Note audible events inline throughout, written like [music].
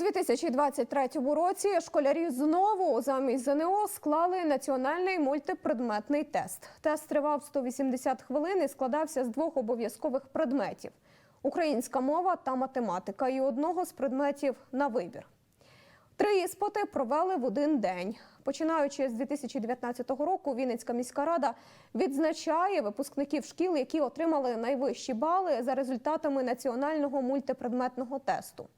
2023 році школярі знову замість ЗНО склали національний мультипредметний тест. Тест тривав 180 хвилин і складався з двох обов'язкових предметів: українська мова та математика, і одного з предметів на вибір. Три іспити провели в один день. Починаючи з 2019 року, Вінницька міська рада відзначає випускників шкіл, які отримали найвищі бали за результатами національного мультипредметного тесту.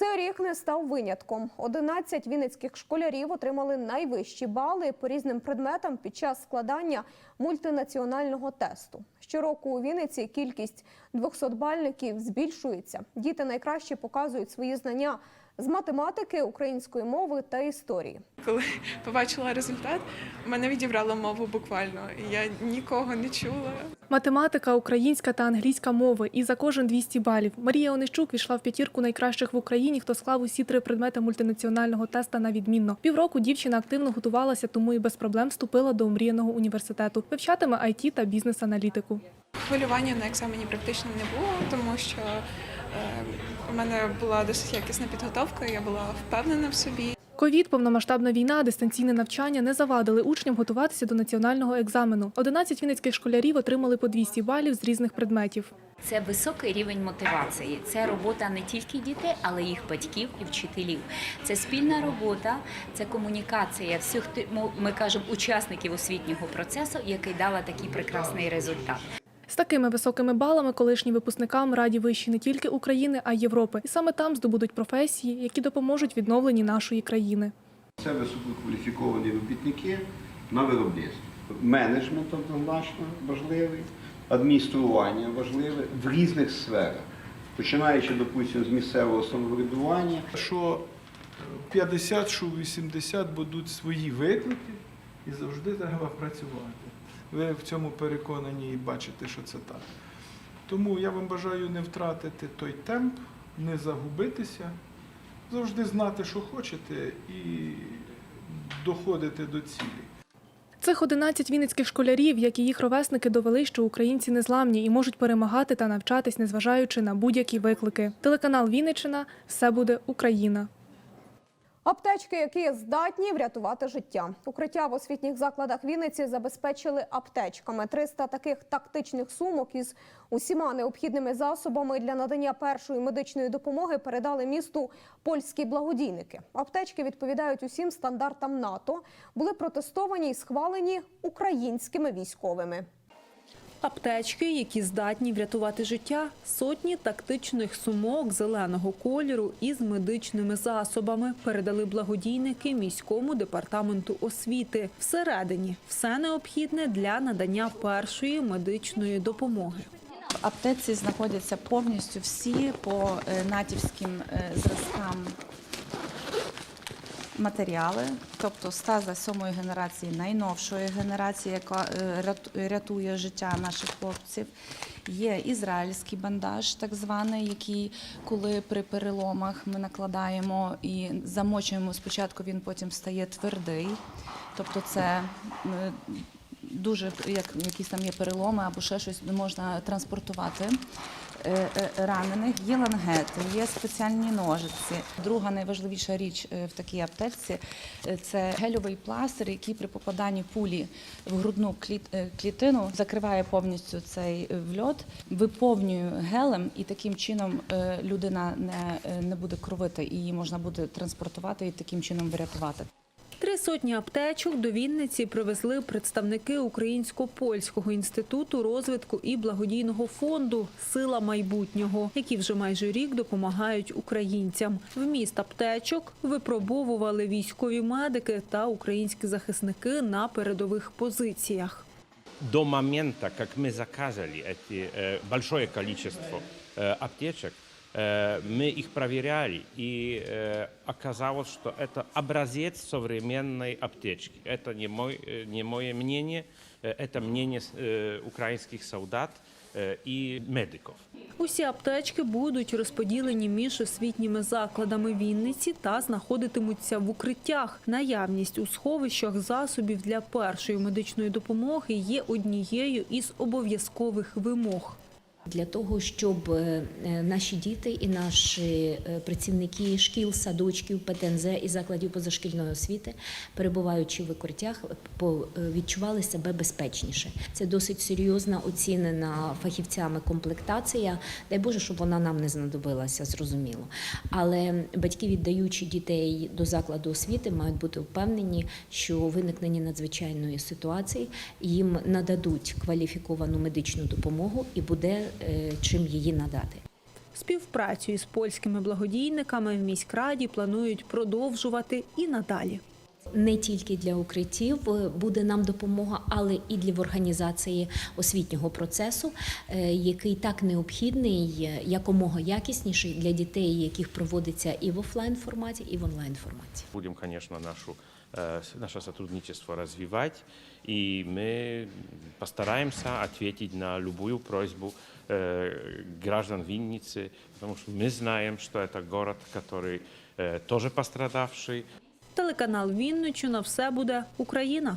Цей рік не став винятком. 11 вінницьких школярів отримали найвищі бали по різним предметам під час складання мультинаціонального тесту. Щороку у Вінниці кількість 200-бальників збільшується. Діти найкраще показують свої знання з математики, української мови та історії. Коли [laughs] побачила результат, мене відібрало мову буквально. Я нікого не чула. Математика, українська та англійська мови. І за кожен 200 балів. Марія Онищук війшла в п'ятірку найкращих в Україні, хто склав усі три предмети мультинаціонального теста на відмінно. Півроку дівчина активно готувалася, тому і без проблем вступила до омріяного університету. Вивчатиме IT та бізнес-аналітику. Хвилювання на екзамені практично не було, тому що у мене була досить якісна підготовка, я була впевнена в собі. Ковід, повномасштабна війна, дистанційне навчання не завадили учням готуватися до національного екзамену. 11 вінницьких школярів отримали по 200 балів з різних предметів. Це високий рівень мотивації. Це робота не тільки дітей, але й їх батьків і вчителів. Це спільна робота, це комунікація всіх ти- ми кажемо учасників освітнього процесу, який дала такий прекрасний результат. З такими високими балами колишнім випускникам раді вищі не тільки України, а й Європи. І саме там здобудуть професії, які допоможуть відновленні нашої країни. Це висококваліфіковані робітники на виробництві. Менеджмент однозначно важливий, адміністрування важливе в різних сферах, починаючи, допустимо, з місцевого самоврядування. що 50, що 80 будуть свої виклики і завжди треба працювати. Ви в цьому переконані і бачите, що це так. Тому я вам бажаю не втратити той темп, не загубитися, завжди знати, що хочете, і доходити до цілі. Цих 11 вінницьких школярів, як і їх ровесники, довели, що українці незламні і можуть перемагати та навчатись, незважаючи на будь-які виклики. Телеканал Вінниччина – все буде Україна. Аптечки, які здатні врятувати життя. Укриття в освітніх закладах Вінниці забезпечили аптечками. 300 таких тактичних сумок із усіма необхідними засобами для надання першої медичної допомоги передали місту польські благодійники. Аптечки відповідають усім стандартам НАТО, були протестовані і схвалені українськими військовими. Аптечки, які здатні врятувати життя, сотні тактичних сумок зеленого кольору із медичними засобами передали благодійники міському департаменту освіти. Всередині все необхідне для надання першої медичної допомоги. В аптеці знаходяться повністю всі по е, натівським е, зразкам матеріали, тобто стаза сьомої генерації, найновшої генерації, яка е, рятує життя наших хлопців. Є ізраїльський бандаж, так званий, який, коли при переломах ми накладаємо і замочуємо спочатку, він потім стає твердий. Тобто це е, дуже як якісь там є переломи або ще щось можна транспортувати. е, е, Ранених є лангети, є спеціальні ножиці. Друга найважливіша річ е, в такій аптечці е, це гельовий пластир, який при попаданні пулі в грудну кліт- клітину закриває повністю цей вльот, виповнює гелем, і таким чином людина не, не буде кровити, і її можна буде транспортувати і таким чином врятувати Три сотні аптечок до Вінниці привезли представники Українсько-польського інституту розвитку і благодійного фонду Сила майбутнього, які вже майже рік допомагають українцям. Вміст аптечок випробовували військові медики та українські захисники на передових позиціях. до момента, как мы заказали эти э, большое количество э, аптечек, э, мы их проверяли, и э, оказалось, что это образец современной аптечки. Это не, мой, э, не мое мнение, э, это мнение э, украинских солдат э, и медиков. Усі аптечки будуть розподілені між освітніми закладами Вінниці та знаходитимуться в укриттях. Наявність у сховищах засобів для першої медичної допомоги є однією із обов'язкових вимог. Для того, щоб е, е, наші діти і наші е, працівники шкіл, садочків, ПТНЗ і закладів позашкільної освіти, перебуваючи в укриттях, відчували себе безпечніше. Це досить серйозна оцінена фахівцями комплектація. Дай Боже, щоб вона нам не знадобилася, зрозуміло. Але батьки, віддаючи дітей до закладу освіти, мають бути впевнені, що у виникненні надзвичайної ситуації їм нададуть кваліфіковану медичну допомогу і буде чим її надати. Співпрацю із польськими благодійниками в міськраді планують продовжувати і надалі Не тільки для укриттів е, буде нам допомога, але і для в організації освітнього процесу, е, який так необхідний, е, якомога якісніший для дітей, яких проводиться і в офлайн форматі, і в онлайн форматі. Будем, конечно, нашу, э, с- наше сотрудничество развивать, и мы постараемся ответить на любую просьбу э, граждан Винницы, потому что мы знаем, что это город, который э, тоже пострадавший, Телеканал Вінниччина все буде Україна.